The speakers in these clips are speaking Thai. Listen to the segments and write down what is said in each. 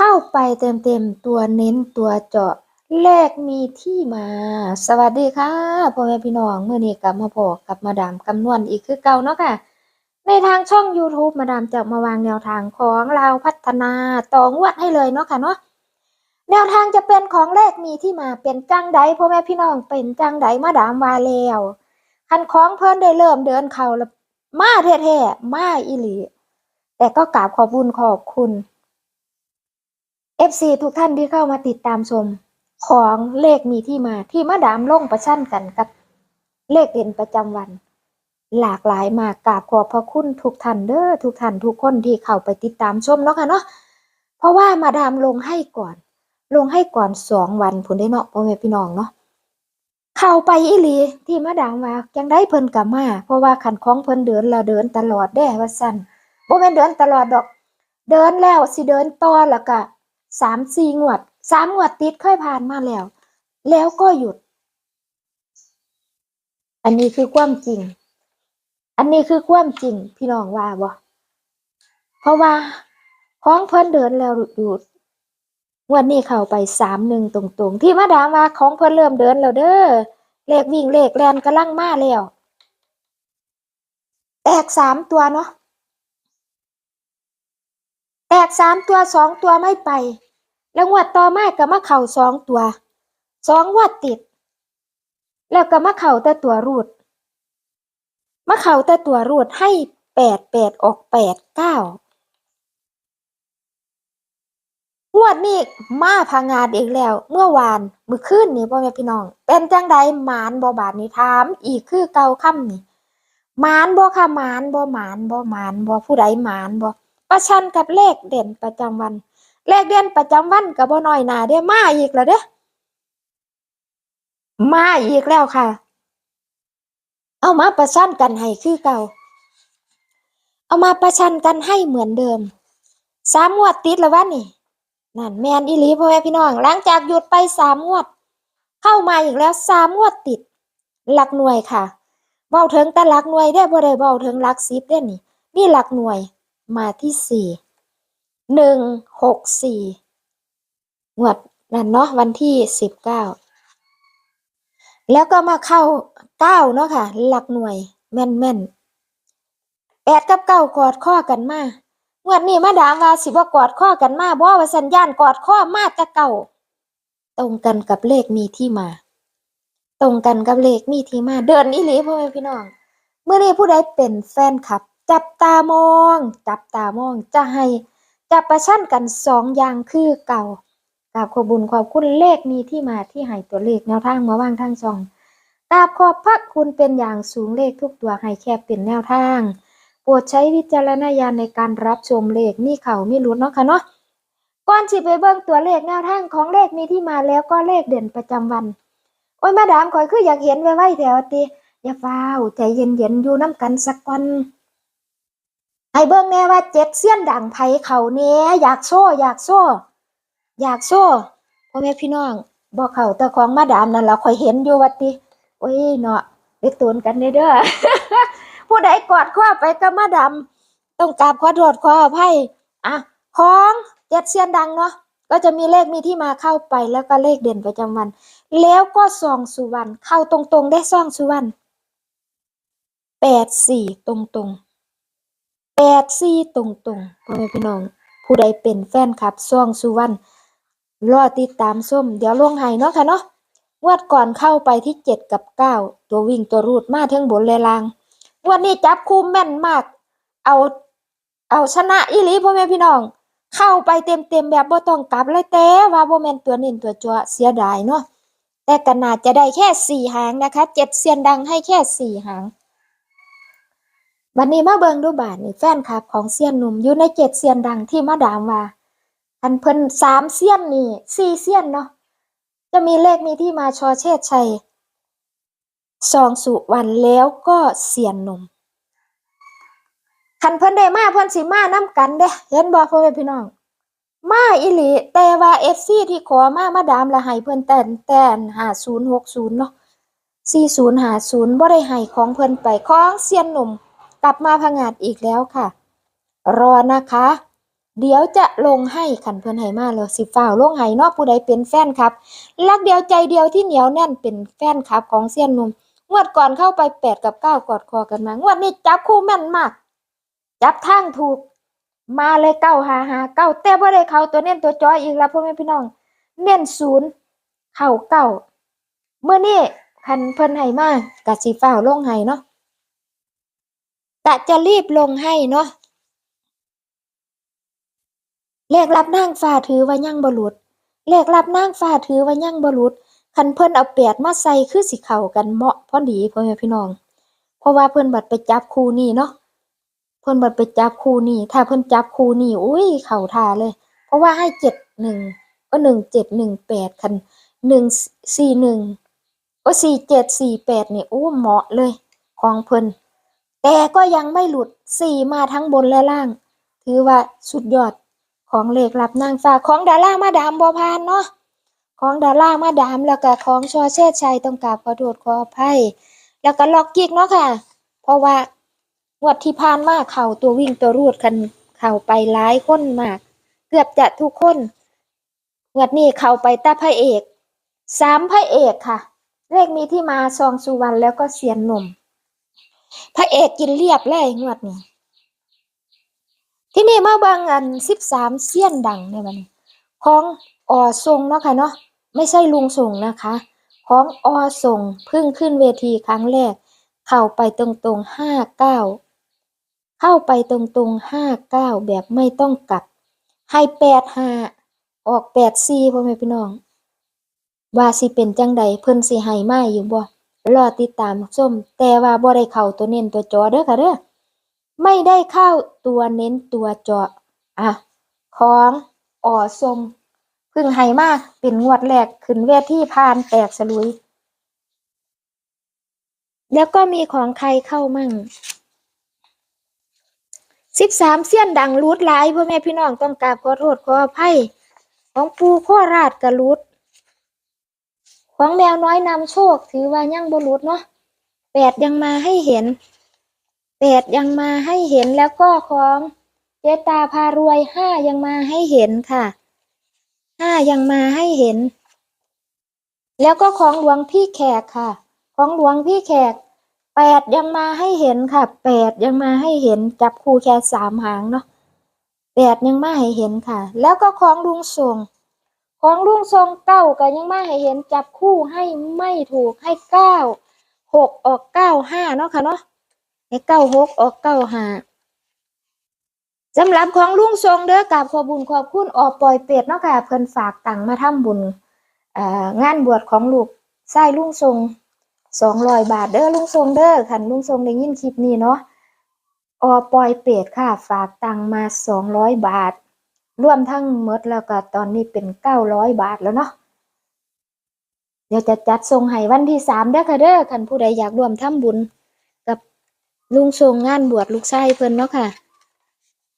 เข้าไปเต็มๆตัวเน้นตัวเจาะเลขมีที่มา สวัสดีค่ะพ่อแม่พี่น้องเมื่อนี้กลับมาพบกับมาดามคำนวณอีกคือเก่าเนาะค่ะ ในทางช่อง YouTube มาดามจะมาวางแนวทางของเราพัฒนาต่องวดให้เลยเนาะค่ะเนาะแนวทางจะเป็นของเลขมีที่มาเป็นจังใดพ่อแม่พี่น้องเป็นจังใดมาดามว่าแล้วคันของเพิ่นได้เริ่มเดินเข้าแล้วมาแท้ๆมาอีหลีแต่ก็กราบขอบคุญขอบคุณ FC ทุกท่านที่เข้ามาติดตามชมของเลขมีที่มาที่มาดามลงประชันกันกับเลขเด่นประจำวัน หลากหลายมากกราบขอบพระคุณทุกท่านเด้อทุกท่านทุกคนที่เข้าไปติดตามชมเนาะค่ะเนาะเพราะว่ามาดามลงให้ก่อน ลงให้ก่อนสองวันผลได้เนาะพ่อแม่พี่น้องเนาะเข้าไปอีหลีที่มาดามว่าจังได้เพิ่นกลับมา เพราะว่าขันของเพิ่นเดินแล้วเดินตลอดแด้ว่าซั่นบ่แม่นเดินตลอดดอก เดินแล้วสิเดินต่อแล้วก็ สามสี่งวดสามงวดติดเคยผ่านมาแล้ว แล้วก็หยุด อันนี้คือความจริง อันนี้คือความจริงพี่น้องว่าบ่เพราะว่าของเพิ่นเดินแล้วหยุดวันนี้เข้าไปสามหนึ่งตรงๆ ที่มาดามว่าของเพิ่นเริ่มเดินแล้วเด้อเลขวิ่งเลขแลนกำลังมาแล้วแตกสามตัวเนาะแตกสามตัวสองตัวไม่ไป แล้วงวดต่อมาก็มาเข่าสองตัวสองงวดติด แล้วก็มาเข่าแต่ตัวรูดมาเข่าแต่ตัวรูดให้แปดแปดออกแปดเก้างวดนี้มาพังงานอีกแล้ว เมื่อวานมื่อคืนนี่พ่อแม่พี่น้อง เป็นจังใดหมานบ่บาทนี่ถามอีกคือเกาค่ำนี่หมานบ่ค่ะหมานบ่หมานบ่หมานบ่ผู้ใดหมานบ่ประชันกับเลขเด่นประจำวัน เลขเด่นประจำวันกับบ่น้อยหนาเด้มาอีกแล้วเด้มาอีกแล้วค่ะ เอามาประชันกันให้คือเก่า เอามาประชันกันให้เหมือนเดิมสามงวดติดแล้ววะนี่ นั่นแมนอีลีพ่อแม่พี่น้อง หลังจากหยุดไปสามงวด เข้ามาอีกแล้วสามงวดติด หลักหน่วยค่ะเว้าถึงแต่หลักหน่วยได้อบ่ได้เว้าถึงหลักสิบได้นี่นี่หลักหน่วยมาที่สี่ หนึ่งหกสี่งวดนั่นเนาะวันที่สิบเก้าแล้วก็มาเข้าเก้าเนาะค่ะ หลักหน่วย แม่นแม่นแปดกับเก้ากอดข้อกันมางวดนี้มาดามว่าสิบ่กอดข้อกันมาบ่ว่าสัญญาณกอดข้อมาแต่เก่าตรงกันกับเลขมีที่มา ตรงกันกับเลขมีที่มา เดินอีหลีพ่อแม่พี่น้อง เมื่อนี้ผู้ใดเป็นแฟนคลับ จับตามอง จับตามองจะให้ จับประชันกันสองอย่างคือเก่ากราบขอบุญขอบคุณเลขมีที่มาที่ให้ตัวเลขแนวทางมาวางทางช่องกราบขอบพระคุณเป็นอย่างสูงเลขทุกตัวให้แค่เป็นแนวทาง โปรดใช้วิจารณญาณในการรับชมเลขมีเขามีลุ้นเนาะค่ะเนาะก่อนสิไปเบิ่งตัวเลขแนวทางของเลขมีที่มาแล้วก็เลขเด่นประจำวัน โอ้ยมาดามข่อยคืออยากเห็นไว้ๆแถวติอย่าฟ้าวใจเย็นๆอยู่น้ำกันสักก่อน ให้เบิ่งแน่ว่าเจ็ดเสี้ยนดังไผเขาเนี้ยอยากโซ่อยากโซ่อยากโซ่พ่อแม่พี่น้องบอกเขาแต่ของมาดามนั่นล่ะข่อยเห็นอยู่ว่าติโอ้ยเนาะไปตูนกันเด้อเด้อผู้ใดกอดข้อไปกับมาดามต้องกราบขอโทษขออภัยอะของเจ็ดเสี้ยนดังเนาะก็จะมีเลขมีที่มาเข้าไปแล้วก็เลขเด่นประจำวัน แล้วก็ซองสุวรรณเข้าตรงๆได้ซองสุวรรณแปดสี่ตรงๆ แปดสี่ตรงๆพ่อแม่พี่น้อง ผู้ใดเป็นแฟนคลับซองสุวรรณรอติดตามส้ม เดี๋ยวลงให้เนาะค่ะเนาะงวดก่อนเข้าไปที่เจ็ดกับเก้าตัววิ่งตัวรูดมาทั้งบนและล่างงวันนี้จับคู่แม่นมาก เอาเอาชนะอีหลีพ่อแม่พี่น้อง เข้าไปเต็มๆแบบบ่ต้องกลับเลยแต่ว่าบ่แม่นตัวน้นตัวจัวเสียดายเนาะแต่ก็น่าจะได้แค่สี่หางนะคะเจ็ดเซียนดังให้แค่สี่หาง วันนี้มาเบิงดูบาทนี่แฟนคลับของเซียนหนุ่มอยู่ในเจ็ดเซียนดังที่มาดามว่าอันเพิ่นสามเซียนนี่สี่เซียนเนาะจะมีเลขมีที่มาชอเชษชัยสองสุวรรณแล้วก็เซียนหนุ่มคันเพิ่นได้มาเพิ่นสิมานํกันเด้เห็นบ่พ่อแม่พี่น้อง มาอีหลีแต่ว่า FC ที่ขอมามาดามละให้เพิ่นแต่นแต่น5060เนาะ4050บ่ได้ให้ของเพิ่นไปของเซียนหนุ่ม กลับมาพังงาดอีกแล้วค่ะ รอนะคะ เดี๋ยวจะลงให้ขันเพิ่นให้มาแล้วสิฟ้าวลงให้เนาะผู้ใดเป็นแฟนครับรักเดียวใจเดียวที่เหนียวแน่นเป็นแฟนคลับของเซียนนุ่มงวดก่อนเข้าไปแปดกับเก้ากอดคอกันมางวดนี้จับคู่แม่นมาก จับทางถูก มาเลยเก้าหาหาเก้าแต่บ่ได้เขาตัวเน้นตัวจอยอีกแล้วพ่อแม่พี่น้อง เน้นศูนย์เข้าเก้าเมื่อนี้คันเพิ่นให้มากะสิฟ้าวลงให้เนาะ กะจะรีบลงให้เนาะเลขรับนางฟ้าถือว่ายั่งบ่หลุดเลขรับนางฟ้าถือว่ายั่งบ่หลุดคันเพิ่นเอาแปดมาใส่คือสิเข้ากันเหมาะพอดีพ่อแม่พี่น้อง เพราะว่าเพิ่นบัดไปจับคู่นี้เนาะเพิ่นบัดไปจับคู่นี้ถ้าเพิ่นจับคู่นี้อุ้ยเข้าท่าเลย เพราะว่าให้เจ็ดหนึ่งก็หนึ่งเจ็ดหนึ่งแปดคันหนึ่งสี่หนึ่งก็สี่เจ็ดสี่แปดนี่อู้เหมาะเลย ของเพิ่น แต่ก็ยังไม่หลุดสี่มาทั้งบนและล่าง ถือว่าสุดยอดของเหลขลับนางฟ้าของดาร่ามาดามบัวพานเนาะของดาร่ามาดามแล้วก็ของชอเชษชัยต้องกราบขอโทษขออภัยแล้วก็ล็อกกิกเนาะค่ะ เพราะว่างวดที่ผ่านมาเข่าตัววิ่งตัวรูดคันเข่าไปหลายคนมาก เกือบจะทุกคนงวดนี้เข้าไปตาพระเอกสามพระเอกค่ะ เลขมีที่มาซองสุวรรณแล้วก็เสียนหนุ่ม พระเอกกินเรียบเลยงวดนี้ที่นี่มาบางอันสิบสามเสี้ยนดังในวันนี้ของอทรงเนาะค่ะเนาะไม่ใช่ลุงส่งนะคะ ของอส่งเพิ่งขึ้นเวทีครั้งแรก เข้าไปตรงๆห้าเก้าเข้าไปตรงๆห้าเก้าแบบไม่ต้องกลับ ให้แปดห้าออกแปดสี่พ่อแม่พี่น้อง ว่าสิเป็นจังใดเพิ่นสิให้มาอยู่บ่ รอติดตามชมแต่ว่าบ่ได้เข้าตัวเน้นตัวจอเด้อค่ะเด้อไม่ได้เข้าตัวเน้นตัวจาะอะของอ่อสมเพึ่งให้มากเป็นงวดแรกขึ้นเวทีพานแตกสลุย แล้วก็มีของใครเข้ามั่งสิบสามเสี้ยนดังรูดหลายพ่อแม่พี่น้องต้องกราบขอโทษขออภัยของปูโคราชกระรูด ของแมวน้อยนำโชค ถือว่ายังบรูดเนาะแปดยังมาให้เห็นแปดยังมาให้เห็นแล้วก็ของเจตาพารวยห้ายังมาให้เห็นค่ะห้ายังมาให้เห็น แล้วก็ของหลวงพี่แขกค่ะ ของหลวงพี่แขกแปดยังมาให้เห็นค่ะแปดยังมาให้เห็นจับคู่แค่สามหางเนาะแปดยังมาให้เห็นค่ะ แล้วก็ของลุงส่ง ของลุงทรงเก้าก็ยังมาให้เห็นจับคู่ให้ไม่ถูกให้เก้าหกออกเก้าห้าเนาะค่ะเนาะให้เก้าหกออกเก้าห้าสำหรับของลุงทรงเด้อกับขอบุญขอบคุณออกปล่อยเป็ดเนาะค่ะเพิ่นฝากตังมาทำบุญงานบวชของลูกไส้ลุงทรงสองร้อยบาทเด้อลุงทรงเด้อคันลุงทรงได้ยินคลิปนี้เนาะออปล่อยเป็ดค่ะ ฝากตังมาสองร้อยบาท รวมทั้งหมดแล้วก็ตอนนี้เป็นเก้าร้อยบาทแล้วเนาะเดี๋ยวจะจัดส่งให้วันที่สามเด้อค่ะเด้อคันผู้ใดอยากร่วมทำบุญ กับลุงทรงงานบวชลูกชายเพิ่นเนาะค่ะ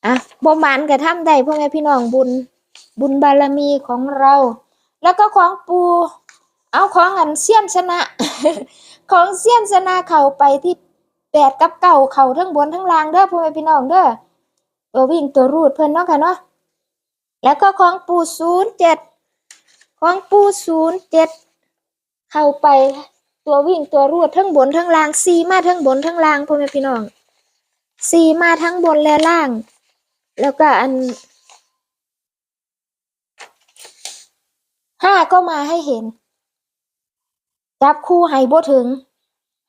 อะบ่หมานก็ทำได้พ่อแม่พี่น้องบุญบุญบารมีของเรา แล้วก็ของปู เอาของอันเสี้ยนชนะ ของเสี้ยนชนะเข้าไปที่แปดกับเก่าเข้าทั้งบนทั้งล่างเด้อพ่อแม่พี่น้องเด้อตัววิ่งตัวรูดเพิ่นเนาะค่ะเนาะ แล้วก็ของปูศูนย์เจ็ดของปูศูนย์เจ็ดเข้าไปตัววิ่งตัวรูดทั้งบนทั้งล่างสี่มาทั้งบนทั้งล่างพ่อแม่พี่น้องสี่มาทั้งบนและล่าง แล้วก็อันห้าก็มาให้เห็น จับคู่ให้บ่ถึง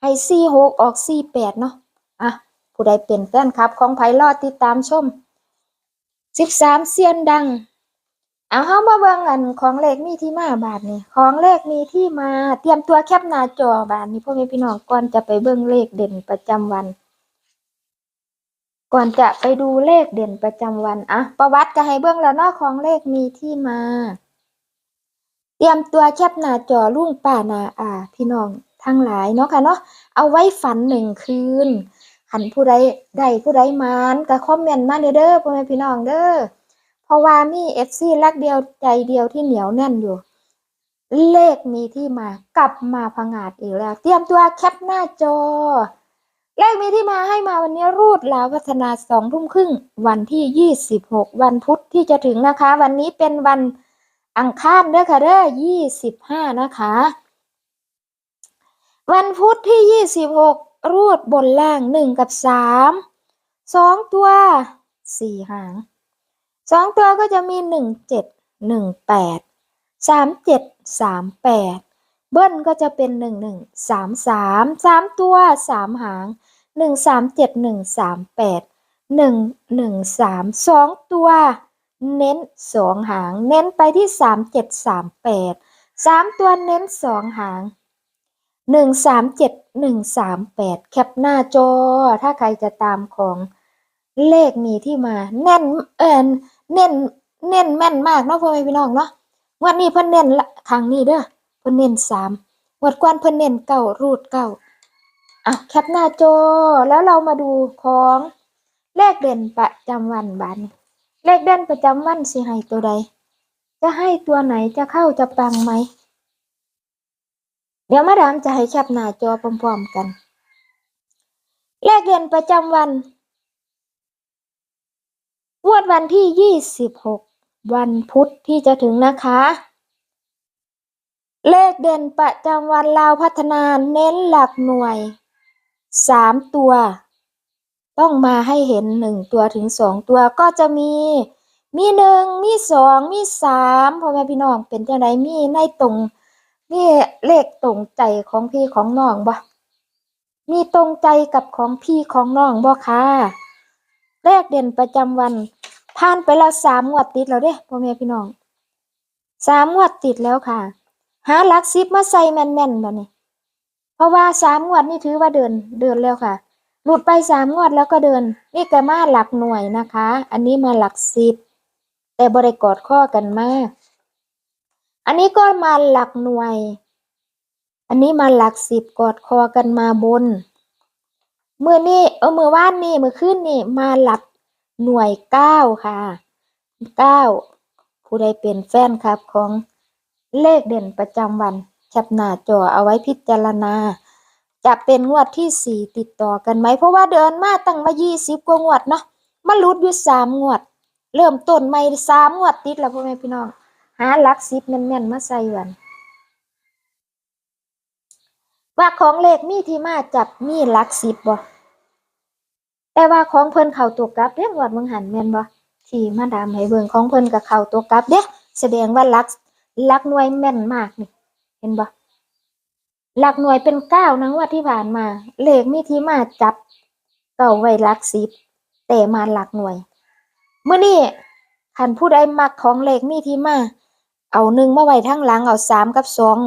ให้สี่หกออกสี่แปดเนาะอะผู้ใดเป็นแฟนคลับของไผ่รอดติดตามชม สิบสามเซียนดัง เอาเฮามาเบิ่งอันของเลขมีที่มาบาทนี่ของเลขมีที่มาเตรียมตัวแคปหน้าจอบาทนี้พ่อแม่พี่น้องก่อนจะไปเบิ่งเลขเด่นประจำวัน ก่อนจะไปดูเลขเด่นประจำวันอะประวัติก็ให้เบิ่งแล้วนาะของเลขมีที่มา เตรียมตัวแคปหน้าจอลุ่งป้านาอาพี่น้องทั้งหลายเนาะค่ะเนาะเอาไว้ฝันหนึ่งคืน หันผู้ใดได้ผู้ใดมานก็คอมเมนต์มาเด้อเด้อพ่อแม่พี่น้องเด้อเพราะว่ามีเอฟซีรักเดียวใจเดียวที่เหนียวแน่นอยู่ เลขมีที่มากลับมาพังอาจอีกแล้ว เตรียมตัวแคปหน้าจอ เลขมีที่มาให้มาวันนี้รูดลาวพัฒนาสองทุ่มครึ่งวันที่ยี่สิบหกวันพุธที่จะถึงนะคะ วันนี้เป็นวันอังคารเด้อค่ะเด้อยี่สิบห้านะคะ วันพุธที่ยี่สิบหก รูดบนล่างหนึ่งกับสามสองตัวสี่หางสองตัวก็จะมีหนึ่งเจ็ดหนึ่งแปดสามเจ็ดสามแปดเบิ้ลก็จะเป็นหนึ่งหนึ่งสามสามสามตัวสามหางหนึ่งสามเจ็ดหนึ่งสามแปดหนึ่งหนึ่งสามสองตัว เน้นสองหาง เน้นไปที่สามเจ็ดสามแปดสามตัวเน้นสองหาง หนึ่งสามเจ็ดหนึ่งสามแปดแคปหน้าจอ ถ้าใครจะตามของเลขมีที่มา แน่นเอ็นเน้นเน้นแม่นมากเนาะพ่อแม่พี่น้องเนาะงวันนี้เพิ่นเน้นครั้งนี้เด้อเพิ่นเน้นสามงวดก่อนเพิ่นเน้นเก้ารูดเก้าอะแคปหน้าจอแล้วเรามาดูของเลขเด่นประจำวันบานเลขเด่นประจำวันสิให้ตัวใด จะให้ตัวไหนจะเข้าจะปังไหม เดี๋ยวมาดามจะให้แคปหน้าจอพร้อมๆกันเลขเดือนประจำวันงวดวันที่ 26 วันพุธที่จะถึงนะคะ เลขเด่นประจำวันลาวพัฒนาเน้นหลักหน่วย 3 ตัว ต้องมาให้เห็น 1 ตัวถึง 2 ตัวก็จะมี มีหนึ่งมีสองมีสามพ่อแม่พี่น้องเป็นจังไดมีในตรง นี่เลขตรงใจของพี่ของน้องบ่ มีตรงใจกับของพี่ของน้องบ่ค่ะเลขเด่นประจำวันผ่านไปแล้วสามงวดติดแล้วเด้พ่อแม่พี่น้องสามงวดติดแล้วค่ะ หาหลักสิบมาใส่แม่นๆแบบนี้ เพราะว่าสามงวดนี่ถือว่าเดินเดินแล้วค่ะ หลุดไปสามงวดแล้วก็เดิน นี่ก็มาหลักหน่วยนะคะ อันนี้มาหลักสิบแต่บริกอดข้อกันมาก อันนี้ก็มาหลักหน่วย อันนี้มาหลักสิบกอดคอกันมาบน เมื่อนี่เออเมื่อว่านนี่เมื่อคืนนี่มาหลักหน่วยเก้าค่ะเก้าผู้ใดเป็นแฟนคลับของเลขเด่นประจำวันแคปหน้าจอเอาไว้พิจารณา จะเป็นงวดที่สี่ติดต่อกันไหม เพราะว่าเดินมาตั้งมายี่สิบกว่างวดเนาะมาลุดอยู่สามงวด เริ่มต้นใหม่สามงวดติดแล้วพ่อแม่พี่น้อง หาลักสิบแม่นๆมาใส่วันว่าของเลขมีที่มาจับมีลักสิบบ่แต่ว่าของเพิ่นเข้าตัวกลับเด้งวดมืองหันแม่นบ่ที่มาดามให้เบิ่งของเพิ่นก็เข้าตัวกลับเด้แสดงว่าลักลักหน่วยแม่นมากนี่ เห็นบ่หลักหน่วยเป็นเก้านะงวดที่ผ่านมา เลขมีที่มาจับเก่าไว้ลักสิบแต่มาหลักหน่วยเมื้อนี้คันผู้ใดมักของเลขมีที่มา เอาหนึ่งมาไว้ทั้งหลังเอาสามกับสอง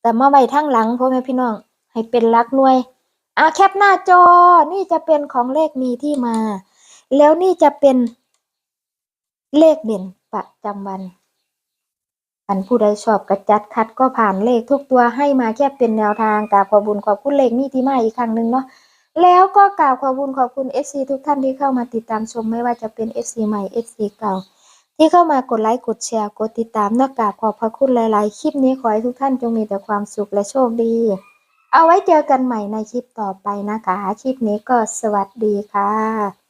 แต่มาไว้ทั้งหลังพ่อแม่พี่น้อง ให้เป็นหลักหน่วยอะแคปหน้าจอนี่จะเป็นของเลขมีที่มา แล้วนี่จะเป็นเลขเด่นประจำวัน อันผู้ใดชอบกระจัดคัดก็ผ่านเลขทุกตัวให้มาแค่เป็นแนวทางกราบขอบุญขอบคุณเลขมีที่มาอีกครั้งหนึ่งเนาะแล้วก็กราบขอบคุญขอบคุณ FC ทุกท่านที่เข้ามาติดตามชมไม่ว่าจะเป็น FC ใหม่ FC เก่า ที่เข้ามากดไลค์ กดแชร์ กดติดตามนอกกาบขอบพระคุณหลาย ๆ คลิปนี้ขอให้ทุกท่านจงมีแต่ความสุขและโชคดี เอาไว้เจอกันใหม่ในคลิปต่อไปนะคะ คลิปนี้ก็สวัสดีค่ะ